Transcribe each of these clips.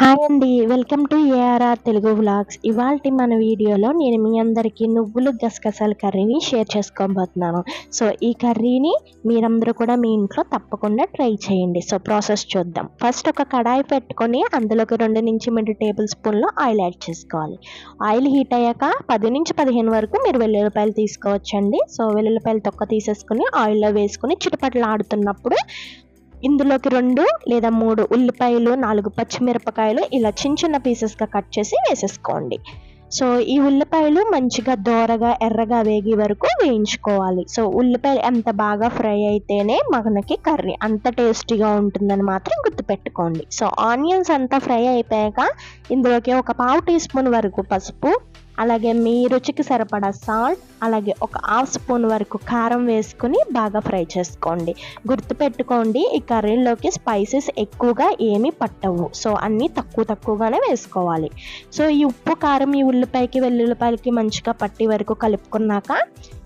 Hi అండి welcome to ARR Telugu vlogs. ఇవాళ మన వీడియోలో నేను మీ అందరికీ నువ్వులు గసగసాల కర్రీని షేర్ చేసుకోబోతున్నాను. సో ఈ కర్రీని మీరందరూ కూడా మీ ఇంట్లో తప్పకుండా ట్రై చేయండి. సో ప్రాసెస్ చూద్దాం. ఫస్ట్ ఒక కడాయి పెట్టుకొని అందులోకి రెండు నుంచి మూడు టేబుల్ స్పూన్లు ఆయిల్ యాడ్ చేసుకోవాలి. ఆయిల్ హీట్ అయ్యాక పది నుంచి పదిహేను వరకు మీరు వెల్లుల్లిపాయలు తీసుకోవచ్చండి. సో వెల్లుల్లిపాయలు తొక్క తీసేసుకుని ఆయిల్లో వేసుకుని చిటపట్లు ఆడుతున్నప్పుడు ఇందులోకి రెండు లేదా మూడు ఉల్లిపాయలు నాలుగు పచ్చిమిరపకాయలు ఇలా చిన్న చిన్న పీసెస్గా కట్ చేసి వేసేసుకోండి. సో ఈ ఉల్లిపాయలు మంచిగా దోరగా ఎర్రగా వేగే వరకు వేయించుకోవాలి. సో ఉల్లిపాయలు ఎంత బాగా ఫ్రై అయితేనే మనకి కర్రీ అంత టేస్టీగా ఉంటుందని మాత్రం గుర్తుపెట్టుకోండి. సో ఆనియన్స్ అంతా ఫ్రై అయిపోయాక ఇందులోకి ఒక పావు టీ స్పూన్ వరకు పసుపు అలాగే మీ రుచికి సరిపడా సాల్ట్ అలాగే ఒక హాఫ్ స్పూన్ వరకు కారం వేసుకుని బాగా ఫ్రై చేసుకోండి. గుర్తుపెట్టుకోండి ఈ కర్రీలోకి స్పైసెస్ ఎక్కువగా ఏమీ పట్టవు. సో అన్నీ తక్కువ తక్కువగానే వేసుకోవాలి. సో ఈ ఉప్పు కారం ఈ ఉల్లిపాయకి వెల్లుల్లిపాయలకి మంచిగా పట్టి వరకు కలుపుకున్నాక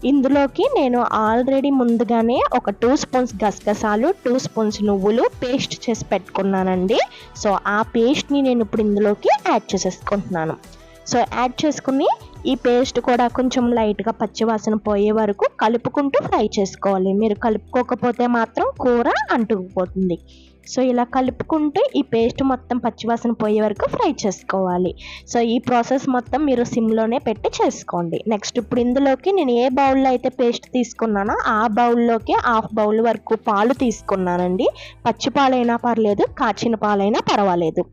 ఇందులోకి నేను ఆల్రెడీ ముందుగానే ఒక టూ స్పూన్స్ గసగసాలు టూ స్పూన్స్ నువ్వులు పేస్ట్ చేసి పెట్టుకున్నానండి. సో ఆ పేస్ట్ని నేను ఇప్పుడు ఇందులోకి యాడ్ చేసేసుకుంటున్నాను. సో యాడ్ చేసుకుని ఈ పేస్ట్ కూడా కొంచెం లైట్గా పచ్చివాసన పోయే వరకు కలుపుకుంటూ ఫ్రై చేసుకోవాలి. మీరు కలుపుకోకపోతే మాత్రం కూర అంటుకుపోతుంది. సో ఇలా కలుపుకుంటూ ఈ పేస్ట్ మొత్తం పచ్చివాసన పోయే వరకు ఫ్రై చేసుకోవాలి. సో ఈ ప్రాసెస్ మొత్తం మీరు సిమ్లోనే పెట్టి చేసుకోండి. నెక్స్ట్ ఇప్పుడు ఇందులోకి నేను ఏ బౌల్లో అయితే పేస్ట్ తీసుకున్నానో ఆ బౌల్లోకి హాఫ్ బౌల్ వరకు పాలు తీసుకున్నానండి. పచ్చి పాలైనా పర్లేదు కాచిన పాలైనా పర్వాలేదు.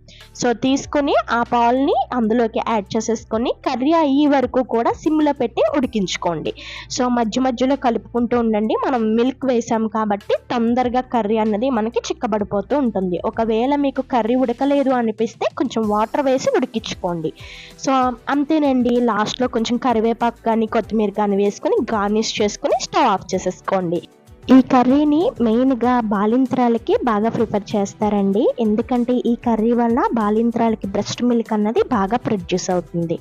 సో తీసుకుని ఆ పాలని అందులోకి యాడ్ చేసేసుకొని కర్రీ అయ్యి వరకు కూడా సిమ్లో పెట్టి ఉడికించుకోండి. సో మధ్య మధ్యలో కలుపుకుంటూ ఉండండి. మనం మిల్క్ వేసాం కాబట్టి తొందరగా కర్రీ అన్నది మనకి చిక్కబడిపోతూ ఉంటుంది. ఒకవేళ మీకు కర్రీ ఉడకలేదు అనిపిస్తే కొంచెం వాటర్ వేసి ఉడికించుకోండి. సో అంతేనండి. లాస్ట్లో కొంచెం కరివేపాకు కానీ కొత్తిమీర కానీ వేసుకొని గార్నిష్ చేసుకొని స్టవ్ ఆఫ్ చేసేసుకోండి. ఈ కర్రీని మెయిన్గా బాలింత్రాలకి బాగా ప్రిఫర్ చేస్తారండి. ఎందుకంటే ఈ కర్రీ వల్ల బాలింత్రాలకి బ్రెస్ట్ మిల్క్ అన్నది బాగా ప్రొడ్యూస్ అవుతుంది.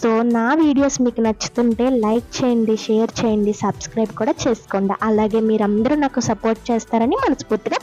సో నా వీడియోస్ మీకు నచ్చుతుంటే లైక్ చేయండి షేర్ చేయండి సబ్స్క్రైబ్ కూడా చేసుకోండి. అలాగే మీరందరూ నాకు సపోర్ట్ చేస్తారని మనస్ఫూర్తిగా